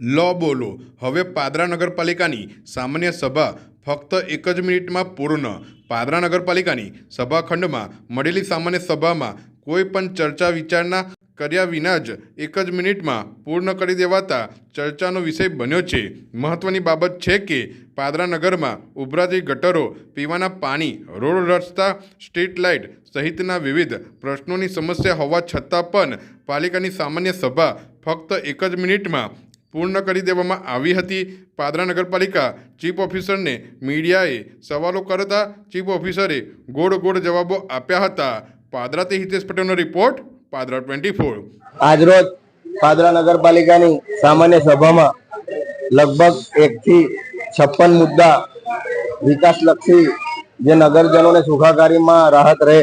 લો બોલો. હવે પાદરા નગરપાલિકાની સામાન્ય સભા ફક્ત એક જ મિનિટમાં પૂર્ણ. પાદરા નગરપાલિકાની સભાખંડમાં મળેલી સામાન્ય સભામાં કોઈ પણ ચર્ચા વિચારણા કર્યા વિના જ એક જ મિનિટમાં પૂર્ણ કરી દેવાતા ચર્ચાનો વિષય બન્યો છે. મહત્ત્વની બાબત છે કે પાદરા નગરમાં ઉભરાતી ગટરો, પીવાના પાણી, રોડ રસ્તા, સ્ટ્રીટ લાઇટ સહિતના વિવિધ પ્રશ્નોની સમસ્યા હોવા છતાં પણ પાલિકાની સામાન્ય સભા ફક્ત એક જ મિનિટમાં પૂર્ણ કરી દેવામાં આવી હતી. પાદરા નગરપાલિકા ચીફ ઓફિસરને મીડિયાએ સવાલો કરતા ચીફ ઓફિસરે ગોળ ગોળ જવાબો આપ્યા હતા. પાદરાથી હિતેશ પટેલનો રિપોર્ટ, પાદરા ટ્વેન્ટી ફોર. આજરોજ પાદરા નગરપાલિકાની સામાન્ય સભામાં લગભગ એકથી છપ્પન મુદ્દા વિકાસલક્ષી જે નગરજનોને સુખાકારીમાં રાહત રહે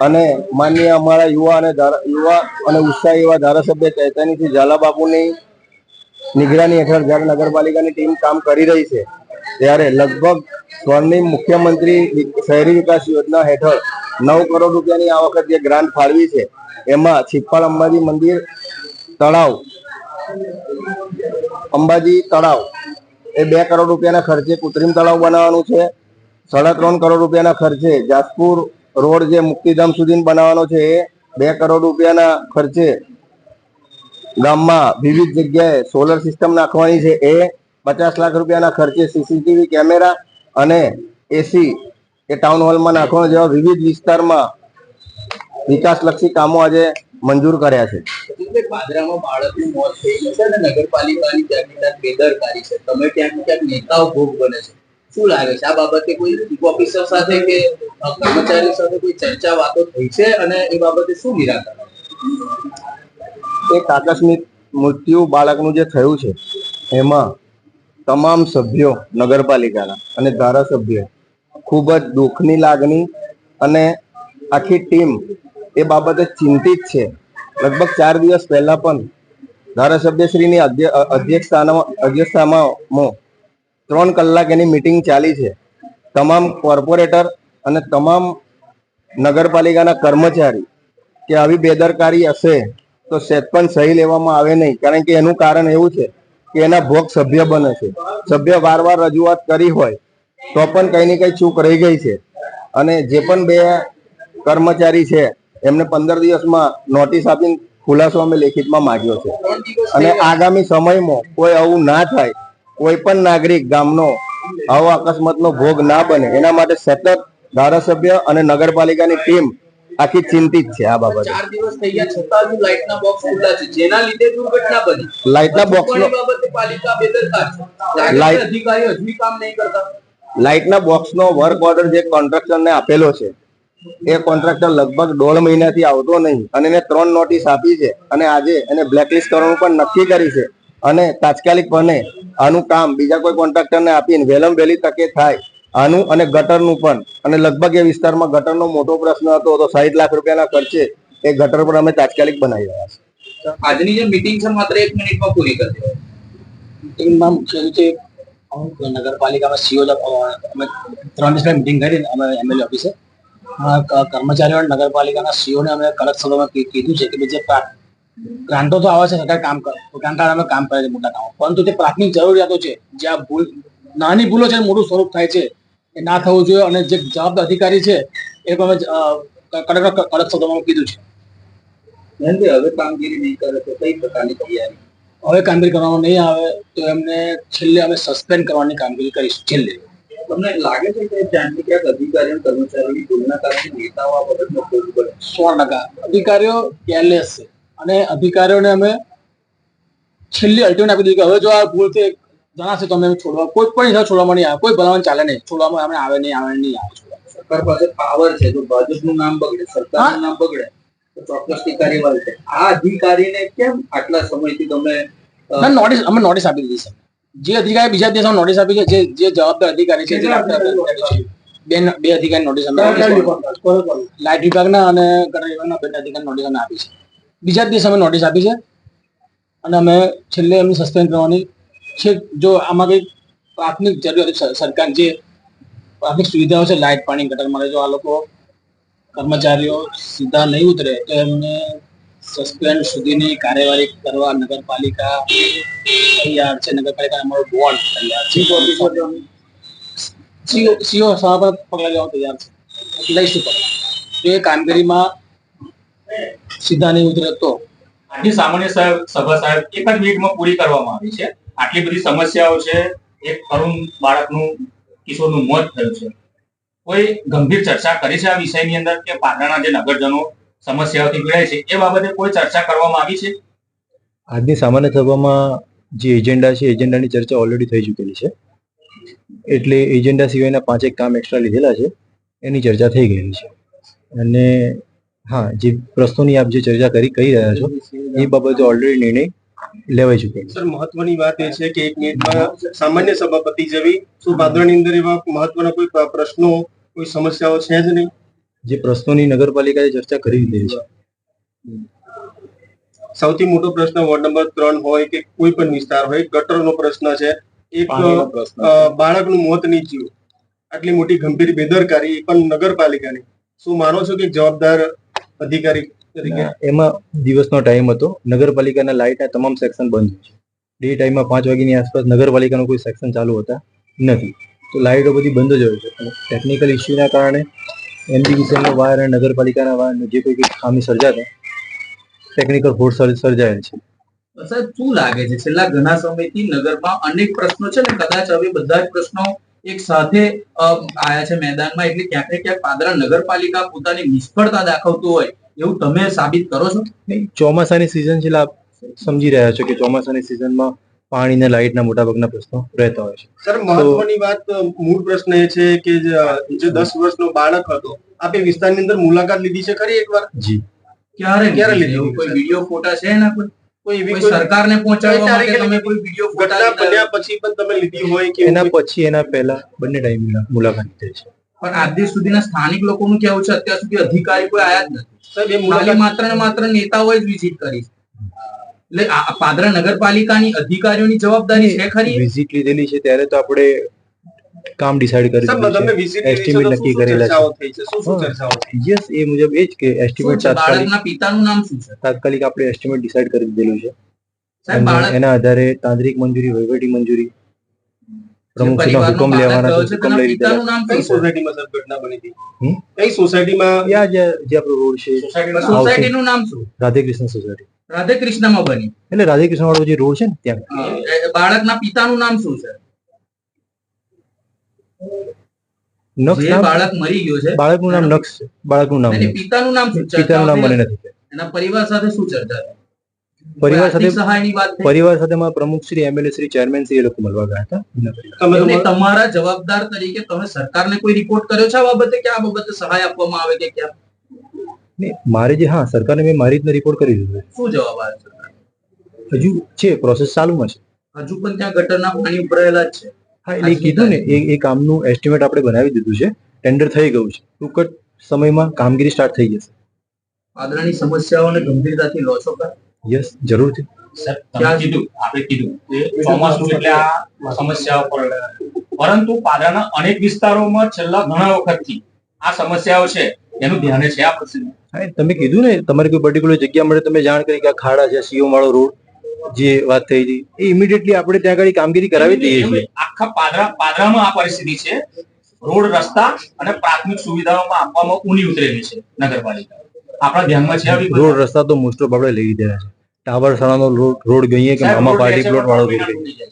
અને માન્ય અમારા યુવા અને યુવા અને ઉત્સાહી એવા ધારાસભ્ય ચૈતન્યસિંહ ઝાલાબાપુની નિગરાની હેઠળ જ્યારે નગરપાલિકાની ટીમ કામ કરી રહી છે, ત્યારે લગભગ સ્વર્ણિમ મુખ્યમંત્રી શહેરી વિકાસ યોજના હેઠળ નવ કરોડ રૂપિયાની આ વખત જે ગ્રાન્ટ ફાળવી છે, એમાં છિપ્પાળ અંબાજી મંદિર તળાવ, અંબાજી તળાવ એ બે કરોડ રૂપિયાના ખર્ચે કૃત્રિમ તળાવ બનાવવાનું છે, સાડા ત્રણ કરોડ રૂપિયાના ખર્ચે જાસપુર રોડ જે મુક્તિધામ સુધી બનાવવાનો છે, એ બે કરોડ રૂપિયાના ખર્ચે ગામમાં વિવિધ જગ્યાએ સોલર સિસ્ટમ નાખવાની છે. એ પચાસ લાખ રૂપિયાના ખર્ચે સીસીટીવી કેમેરા અને એસી એ ટાઉન હોલમાં નાખવાના જેવા વિવિધ વિસ્તારમાં વિકાસલક્ષી કામો આજે મંજૂર કર્યા છે. પાદરામાં બાળકનું મોત થઈ છે અને નગરપાલિકાની ક્યાંક છે. તમે ક્યાંક ક્યાંક નેતાઓ ભોગ બને છે. શું લાગે છે? આ બાબતે કોઈ ચીફ સાથે કે અ, સાથે કોઈ ચર્ચા વાતો થઈ છે? અને એ બાબતે શું નિરાકરણ? એક આકસ્મિક મૃત્યુ બાળકનું જે થયું છે, એમાં તમામ સભ્યો નગરપાલિકાના અને ધારાસભ્યો ખૂબ જ દુઃખની લાગણી અને આખી ટીમ એ બાબતે ચિંતિત છે. લગભગ ચાર દિવસ પહેલા પણ ધારાસભ્યશ્રીની અધ્ય- અ- અધ્યક્ષતામાં ત્રણ કલાક એની મિટિંગ ચાલી છે. તમામ કોર્પોરેટર અને તમામ નગરપાલિકાના કર્મચારી કે આવી બેદરકારી હશે તો સેટ પણ સહી લેવામાં આવે નહીં. કારણ કે એનું કારણ એવું છે કે એના ભોગ સભ્ય બને છે. સભ્ય વાર વાર રજૂઆત કરી હોય તો પણ કંઈ ને કંઈ ચૂક રહી ગઈ છે. અને જે પણ બે કર્મચારી છે, એમને પંદર દિવસમાં નોટિસ આપીને ખુલાસો અમે લેખિતમાં માંગ્યો છે. અને આગામી સમયમાં કોઈ આવું ના થાય, કોઈ પણ નાગરિક ગામનો આવો અકસ્માતનો ભોગ ના બને. એના માટે સતત ધારાસભ્ય અને નગરપાલિકાની ટીમ આખી ચિંતિત છે આ બાબતે. ચાર દિવસ થઈ ગયા છતાં હજુ લાઇટના બોક્સ ખુલ્લા છે. જેના લીધે દુર્ઘટના બની. લાઇટના એ બાબતે પાલિકા બેદરકાર છે. લાઇટ- અધિકારીઓ હજુ કામ નહીં કરતા. લાઇટના બોક્સનો વર્ક ઓર્ડર જે કોન્ટ્રાક્ટરને આપેલો છે એ કોન્ટ્રાક્ટર લગભગ દોઢ મહિનાથી આવતો નહીં અને એને ત્રણ નોટિસ આપી છે અને આજે એને બ્લેકલિસ્ટ કરવાનું પણ નક્કી કરી છે. અને તાત્કાલિકપણે આનું કામ બીજા કોઈ કોન્ટ્રાક્ટરને આપીને વહેલમ વહેલી તકે થાય આનું અને ગટરનું પણ. અને લગભગ એ વિસ્તારમાં ગટરનો મોટો પ્રશ્ન હતો તો સાઠ લાખ રૂપિયાના ખર્ચે એ ગટર પણ અમે તાત્કાલિક બનાવી રહ્યા છીએ. આજની જે મીટિંગ છે માત્ર એક મિનિટમાં પૂરી કરી મિટિંગમાં મીટિંગમાં મુખ્ય રીતે નગરપાલિકામાં સીઓ અમે ત્રણ દિવસ મિટિંગ કરી અમે એમએલએ ઓફિસે કર્મચારીઓ અને નગરપાલિકાના સીઓને અમે કડક શબ્દોમાં કીધું છે કે જે ગ્રાન્ટો તો આવે છે સરકાર કામ અમે કામ કરે છે મોટા કામો. પરંતુ જે પ્રાથમિક જરૂરિયાતો છે જ્યાં ભૂલ નાની ભૂલો છે મોટું સ્વરૂપ થાય છે એ ના થવું જોઈએ અને જે જવાબદાર અધિકારી છે એ પણ અમે કડક કડક શબ્દોમાં કીધું છે. હવે કામગીરી નહીં કરે તો કઈ પ્રકારની તૈયારી? હવે કામગીરી કરવામાં નહીં આવે તો એમને છેલ્લે અમે સસ્પેન્ડ કરવાની કામગીરી કરીશું છેલ્લે. તમને લાગે છે કે ક્યાંક અધિકારીઓ કર્મચારીઓની ભૂલના કારણે નેતાઓ આ બાબતમાં ભોગ બને સો ટકા. અધિકારીઓ કેરલેસ છે. અને અધિકારીઓને અમે છેલ્લી અલ્ટિમેટ આપી દીધું કે હવે જો આ ભૂલથી જણાશે તો અમે છોડવા કોઈ પણ હિસાબ છોડવામાં નહીં આવે. કોઈ ભલામણ ચાલે નહીં. છોડવામાં અમે આવે નહીં આવે નહીં આવે સરકાર પાસે પાવર છે. જો ભાજપનું નામ બગડે સરકારનું નામ બગડે તો ચોક્કસથી કાર્યવાહી છે આ અધિકારીને કેમ આટલા સમયથી તમે નોટિસ અમે નોટિસ આપી દીધી છે. જે અધિકારી બીજા દિવસે નોટિસ આપી છે જે જે જવાબદાર અધિકારી છે બે બે અધિકારી નોટિસ લાઇટ વિભાગના અને ગટર વિભાગના બે અધિકારી નોટિસ અમે આપી છે. બીજા દિવસે અમે નોટિસ આપી છે. અને અમે છેલ્લે એમને સસ્પેન્ડ કરવાની છે જો આમાં કંઈક પ્રાથમિક જરૂરિયાત સરકાર જે પ્રાથમિક સુવિધાઓ છે લાઇટ પાણી ગટર માટે જો આ લોકો કર્મચારીઓ સીધા નહીં ઉતરે તો એમને સસ્પેન્ડ સુધીની કાર્યવાહી કરવા નગરપાલિકા તૈયાર છે. નગરપાલિકા અમારો બોર્ડ તૈયાર છે. સીઓ સીઓ સભા પર પગલાં લેવા તૈયાર છે. લઈશું પગલાં તો એ કામગીરીમાં સીધા નહીં ઉતરે તો? આટલી સામાન્ય સાહેબ સભા સાહેબ એક જ મિનિટમાં પૂરી કરવામાં આવી છે. આટલી બધી સમસ્યાઓ છે, એક તરુણ બાળકનું, કિશોરનું મોત થયું છે. કોઈ ગંભીર ચર્ચા કરી છે આ વિષયની અંદર કે પાટણના જે નગરજનો સમસ્યાઓથી પીડાય છે, એ બાબતે કોઈ ચર્ચા કરવામાં આવી છે? આજની સામાન્ય સભામાં જે એજન્ડા છે, એજન્ડાની ચર્ચા ઓલરેડી થઈ ચૂકેલી છે. એટલે એજન્ડા સિવાયના પાંચેક કામ એક્સ્ટ્રા લીધેલા છે, એની ચર્ચા થઈ ગયેલી છે. અને હા, જે પ્રશ્નોની આપ જે ચર્ચા કરી, કહી રહ્યા છો, એ બાબતે ઓલરેડી નિર્ણય લેવાઈ ચૂકેલો સર મહત્વની વાત એ છે કે એક મિનિટમાં સામાન્ય સભાપતિ જેવી શું ભાદરણની અંદર એવા મહત્વના કોઈ પ્રશ્નો કોઈ સમસ્યાઓ છે જ નહીં? જે પ્રશ્નોની નગરપાલિકાએ ચર્ચા કરી દીધેલી છે. સૌથી મોટો પ્રશ્ન વોર્ડ નંબર ત્રણ હોય કે કોઈ પણ વિસ્તાર હોય ગટરનો પ્રશ્ન છે. એક બાળકનું મોત નીચ્યું આટલી મોટી ગંભીર બેદરકારી એ પણ નગરપાલિકાની. શું માનો છો કે જવાબદાર અધિકારી તરીકે એમાં દિવસનો ટાઈમ હતો. નગરપાલિકાના લાઇટના તમામ સેક્શન બંધ છે. ડે ટાઈમમાં પાંચ વાગ્યાની આસપાસ નગરપાલિકાનું કોઈ સેક્શન ચાલુ હોતા નથી. તો લાઇટો બધી બંધ જ હોય છે. અને ટેકનિકલ ઇસ્યુના કારણે એમડીવીસીએલનો વાયર અને નગરપાલિકાના વાયરનો જે કોઈ ખામી સર્જાતા ટેકનિકલ ફોર્સ સર્જાયેલ છે. સાહેબ શું લાગે છે? છેલ્લા ઘણા સમયથી નગરમાં અનેક પ્રશ્નો છે ને કદાચ હવે બધા જ પ્રશ્નો એક સાથે આવ્યા આયા છે મેદાનમાં એટલે ક્યાંક ને ક્યાંક પાદરા નગરપાલિકા પોતાની નિષ્ફળતા દાખવતું હોય એવું તમે સાબિત કરો છો? ચોમાસાની સિઝન છે સમજી રહ્યા છો કે ચોમાસાની સિઝનમાં પાણી ના લાઈટના મોટાભાગના પ્રશ્નો રહેતા હોય છે. સર મહત્વની વાત મૂળ પ્રશ્ન એ છે કે જે દસ વર્ષનો બાળક હતો આપે વિસ્તારની અંદર મુલાકાત લીધી છે ખરી એકવાર? જી. ક્યારે ક્યારે લીધી? લીધી? કોઈ વીડિયો ફોટા છે એના કોઈ કોઈ એવી કોઈ સરકારને પહોંચાડવા માટે તમે કોઈ વીડિયો ઘટના બન્યા પછી પણ તમે લીધી હોય કે એના પછી એના પહેલા બંને ટાઈમ મુલાકાત થઈ છે. પણ આજ સુધીના સ્થાનિક લોકોનું કેવું છે અત્યાર સુધી અધિકારી કોઈ આયા જ નથી. ખાલી માત્ર ને માત્ર નેતાઓએ જ વિઝિટ કરી એટલે પાદરા નગરપાલિકાની અધિકારીઓની જવાબદારી છે ખરી? વિઝિટ લીધેલી છે ત્યારે તો આપણે કામ ડિસાઈડ કરી છે. એસ્ટિમેટ નક્કી કરેલા છે? શું શું હા. ચર્ચાઓ થઈ છે? યસ એ મુજબ એ જ કે એસ્ટિમેટ તાત્કાલિક પિતાનું નામ શું છે? તાત્કાલિક આપણે એસ્ટિમેટ ડિસાઈડ કરી દીધેલું છે. એના આધારે તાંત્રિક મંજૂરી વહીવટી મંજૂરી પ્રમુખશ્રીનો હુકમ લેવાના રહ્યો છે છે હુકમ લઈ લીધેલા કઈ સોસાયટીમાં સર ઘટના બની હતી? કઈ સોસાયટીમાં યા જે જે આપણો રોડ છે. સોસાયટીમાં સોસાયટીનું નામ શું? રાધેકૃષ્ણ સોસાયટી રાધે કૃષ્ણમાં બની. એટલે રાધેકૃષ્ણ વાળો જે રોડ છે ને ત્યાં. બાળકના પિતાનું નામ શું છે? નક્ષ બાળક મરી ગયો છે બાળકનું નામ નક્ષ બાળકનું નામ પિતાનું નામ શું? પિતાનું નામ મને નથી એના પરિવાર સાથે શું ચર્ચા? પરિવાર સાથે? પરિવાર મારા પ્રમુખ Shri M L A Shri chairman Shri એ લોકો મળવા ગયા હતા. તમે તમારા- જવાબદાર તરીકે તમે સરકારને કોઈ રિપોર્ટ કર્યો છે આ બાબતે કે આ બાબતે સહાય આપવામાં આવે કે ક્યાં? મારે જે હા સરકારને મેં મારી રીતના રિપોર્ટ કરી દીધો શું જવાબ આવે છે? છે હજુ છે પ્રોસેસ ચાલુમાં છે. હજુ પણ ત્યાં ગટરના પાણી ઉભરાયેલા જ છે. હા એટલે એ કીધું ને એ એ કામનું એસ્ટિમેટ આપણે બનાવી દીધું છે. ટેન્ડર થઈ ગયું છે. ટૂંક સમયમાં કામગીરી સ્ટાર્ટ થઈ જશે. પાદરાની સમસ્યાઓને ગંભીરતાથી લો છો ખરા? યસ જરૂરથી સર તમે કીધું આપણે કીધું કે ચોમાસું એટલે આ સમસ્યાઓ પર પરંતુ પાદરાના અનેક વિસ્તારોમાં છેલ્લા ઘણા વખતથી આ સમસ્યાઓ છે એનું ધ્યાન છે આ પ્રસંગે. તમે કીધું ને તમારે કોઈ પર્ટિક્યુલર જગ્યા મળે તમે જાણ કરી કે આ ખાડા છે સીઓ વાળો રોડ જે વાત થઈ હતી એ ઇમિડિયેટલી આપણે ત્યાં આગળ કામગીરી કરાવી દઈએ છીએ. આખા પાદરા પાદરામાં આ પરિસ્થિતિ છે. રોડ રસ્તા અને પ્રાથમિક સુવિધાઓમાં આપવામાં ઊની ઉતરેલી છે નગરપાલિકા આપણા ધ્યાનમાં છે રોડ રસ્તા તો મોસ્ટ ઓફ આપણે લઈ લીધેલા છે. ટાવર શાળાનો રોડ ગઈએ કે મામા પાર્ટી પ્લોટ વાળો રોડ ગઈએ.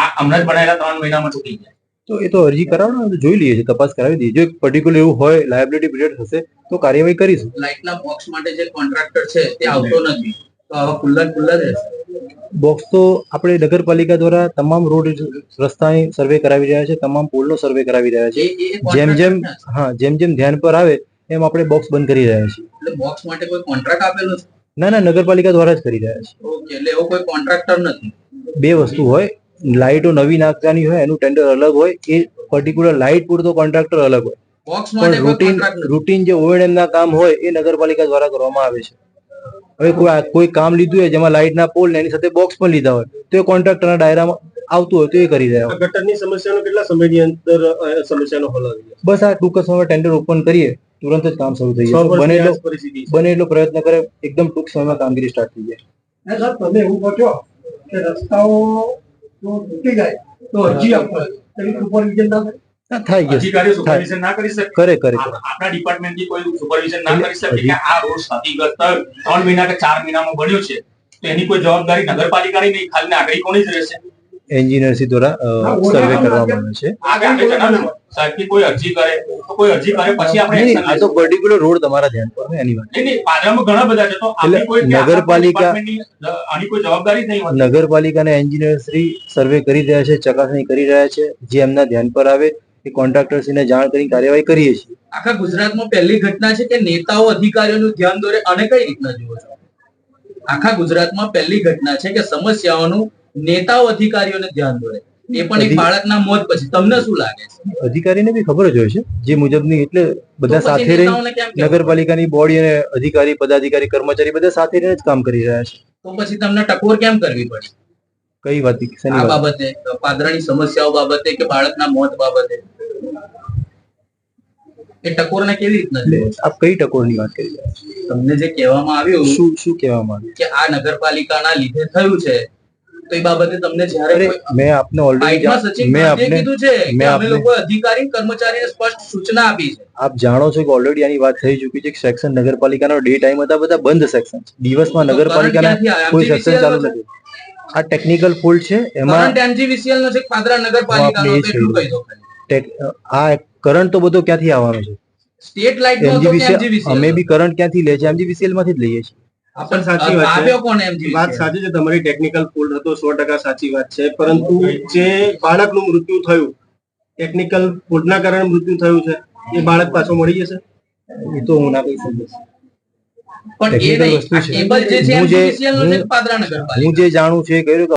આ હમણાં જ બનાયેલા ત્રણ મહિનામાં ચૂકી જાય તો એ તો અરજી કરાવો ને જોઈ લઈએ છીએ તપાસ કરાવી દઈએ. જો પર્ટિક્યુલર એવું હોય લાયબિલિટી પીરિયડ થશે તો કાર્યવાહી કરીશું. લાઇટના બોક્સ માટે જે કોન્ટ્રાક્ટર છે તે આવતો નથી. તો આવા ખુલ્લા ખુલ્લા રહેશે. બોક્સ તો આપણે નગરપાલિકા દ્વારા તમામ રોડ રસ્તાની સર્વે કરાવી રહ્યા છે તમામ પુલનો સર્વે કરાવી રહ્યા છે. જેમ જેમ હા જેમ જેમ ધ્યાન પર આવે એમ આપણે બોક્સ બંધ કરી રહ્યા છીએ. એટલે બોક્સ માટે કોઈ કોન્ટ્રાક્ટ આપેલો છે? ના ના નગરપાલિકા દ્વારા જ કરી રહ્યા છે. ઓકે એટલે એવો કોઈ કોન્ટ્રાક્ટર નથી. બે વસ્તુ હોય લાઇટો નવી નાખવાની હોય એનું ટેન્ડર અલગ હોય એ પર્ટિક્યુલર લાઇટ પૂરતો કોન્ટ્રાક્ટર અલગ હોય. પણ રૂટીન રૂટીન જે ઓએનએમ ના કામ હોય એ નગરપાલિકા દ્વારા કરવામાં આવે છે. હવે કોઈ આ- કોઈ કામ લીધું હોય જેમાં લાઇટના પોલ ને એની સાથે બોક્સ પણ લીધા હોય તો એ કોન્ટ્રાક્ટરના ડાયરામાં આવતું હોય તો એ કરી રહ્યા હોય. ગટરની સમસ્યાનો કેટલા સમયની અંદર સમસ્યાનો હલ આવી બસ આ ટૂંક સમય ટેન્ડર ઓપન કરીએ. તુરંત જ કામ શરૂ થઈ જાય. બને એટલો. બને એટલો પ્રયત્ન કરે એકદમ ટૂંક સમયમાં કામગીરી સ્ટાર્ટ થઈ જાય. સર તમે એવું કહો છો કે રસ્તાઓ જો તૂટી જાય તો હજી આપવા સુપરવિઝન ના થાય હા, થાય ગયું. અધિકારીઓ સુપરવિઝન ના કરી શકે? કરે. આપણા ડિપાર્ટમેન્ટથી કોઈ સુપરવિઝન ના કરી શકે કે આ રોડ ક્ષતિગ્રસ્ત ત્રણ મહિના કે ચાર મહિનામાં બન્યો છે. તો એની કોઈ જવાબદારી નગરપાલિકાની નહીં ખાલી નાગરિકોની જ રહેશે. એન્જિનિયરશ્રી દ્વારા સર્વે કરવામાં આવે છે. આ કે આપણે જણાવ્યું સાહેબ કે કોઈ અરજી કરે તો કોઈ અરજી કરે પછી આપણે આ તો પર્ટિક્યુલર રોડ તમારા ધ્યાન પર હોય એની વાત. નહીં, નહીં, પાદરામાં ઘણા બધા છે તો આપણી કોઈ નગરપાલિકા- ડિપાર્ટમેન્ટની, અ, આની કોઈ જવાબદારી નહીં હોતી. નગરપાલિકાના એન્જિનિયરશ્રી સર્વે કરી રહ્યા છે ચકાસણી કરી રહ્યા છે જે એમના ધ્યાન પર આવે એ કોન્ટ્રાક્ટરશ્રીને જાણ કરી કાર્યવાહી કરીએ છીએ. આખા ગુજરાતમાં પહેલી ઘટના છે કે નેતાઓ અધિકારીઓનું ધ્યાન દોરે અને કઈ રીતના જુઓ છો? આખા ગુજરાતમાં પહેલી ઘટના છે કે સમસ્યાઓનું નેતાઓ અધિકારીઓને ધ્યાન દોરે. એ પણ એક બાળકના મોત પછી. તમને શું લાગે છે? અધિકારીને બી ખબર જ હોય છે. જે મુજબની એટલે બધા સાથે રહી? નગરપાલિકાની બોડી અને અધિકારી પદાધિકારી કર્મચારી બધા સાથે રહીને જ કામ કરી રહ્યા છે. તો પછી તમને ટકોર કેમ કરવી પડે? કઈ વાત આ બાબતે પાદરાની સમસ્યાઓ બાબતે કે બાળકના મોત બાબતે? એ ટકોરને કેવી રીતના આપ કઈ ટકોરની વાત કરી રહ્યા તમને જે કહેવામાં આવ્યું શું શું કહેવામાં આવ્યું? કે આ નગરપાલિકાના લીધે થયું છે તો એ બાબતે તમને જ્યારે મેં આપને ઓલરેડી મેં આપને કીધું છે કે અમે લોકો અધિકારી કર્મચારીને સ્પષ્ટ સૂચના આપી છે. આપ જાણો છો કે ઓલરેડી આની વાત થઈ ચૂકી છે કે સેક્શન નગરપાલિકાનો ડે ટાઈમ હતા બધા બંધ સેક્શન દિવસમાં નગરપાલિકાના કોઈ સેક્શન ચાલુ નથી. આ ટેકનિકલ ફોલ્ટ છે એમાં એમજીવીસીએલ નો છે પાદરા નગરપાલિકાનો એટલું કહી દો આ કરંટ તો બધો ક્યાંથી આવવાનો છે? સ્ટેટ લાઇટ અમે બી કરંટ ક્યાંથી લે છે? એમજીવીસીએલમાંથી જ લઈએ છીએ. આપણ સાચી વાત છે. વાત સાચી છે તમારી ટેકનિકલ ફોલ્ટ હતો સો ટકા સાચી વાત છે. પરંતુ જે બાળકનું મૃત્યુ થયું ટેકનિકલ ફોલ્ટના કારણે મૃત્યુ થયું છે એ બાળક પાછો મળી જશે? એ તો હું ના કહી શકું. પણ એ નહીં વસ્તુ આ છે. કેબલ જે જાણું હું જે- છે જાણું એ કહ્યું